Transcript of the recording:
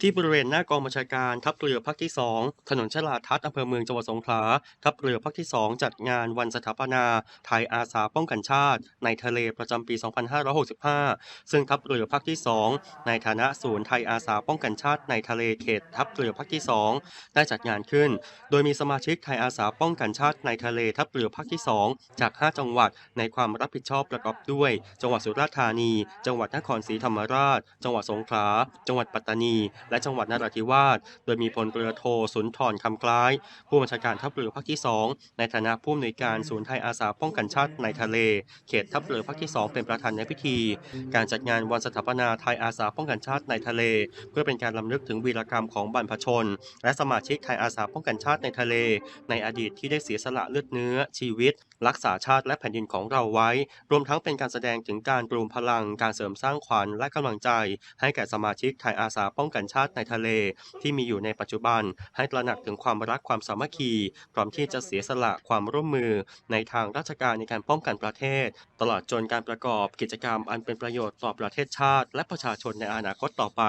ที่บริเวณหน้ากองบัญชาการทัพเรือภาคที่ 2 ถนนชลาทัศน์อำเภอเมืองจังหวัดสงขลา ทัพเรือภาคที่ 2 จัดงานวันสถาปนาไทยอาสาป้องกันชาติ ในทะเลประจำปี 2565 ซึ่งทัพเรือภาคที่ 2 ในฐานะศูนย์ไทยอาสาป้องกันชาติในทะเลเขต ทัพเรือภาคที่ 2 ได้จัดงานขึ้น โดยมีสมาชิกไทยอาสาป้องกันชาติในทะเลทัพเรือภาคที่ 2 จาก 5 จังหวัดในความรับผิดชอบประกอบด้วย จังหวัดสุราษฎร์ธานี จังหวัดนครศรีธรรมราช จังหวัดสงขลา จังหวัดปัตตานีและจังหวัดนราธิวาส โดยมีพลเรือโทสุนทรคำคล้าย ผู้บัญชาการทัพเรือภาคที่ 2 ในฐานะผู้อำนวยการศูนย์ไทยอาสาป้องกันชาติในทะเล เขตทัพเรือภาคที่ 2 เป็นประธานในพิธี การจัดงานวันสถาปนาไทยอาสาป้องกันชาติในทะเล เพื่อเป็นการลำลึกถึงวีรกรรมของบรรพชน และสมาชิกไทยอาสาป้องกันชาติในทะเล ในอดีตที่ได้เสียสละเลือดเนื้อ ชีวิต รักษาชาติและแผ่นดินของเราไว้ รวมทั้งเป็นการแสดงถึงการรวมพลังการเสริมสร้างขวัญและกำลังใจ ให้แก่สมาชิกไทยอาสาป้องกันชาติในทะเล ที่มีอยู่ในปัจจุบัน ให้ตระหนักถึงความรักความสามัคคี พร้อมที่จะเสียสละความร่วมมือในทางราชการในการป้องกันประเทศ ตลอดจนการประกอบกิจกรรมอันเป็นประโยชน์ต่อประเทศชาติ และประชาชนในอนาคตต่อไป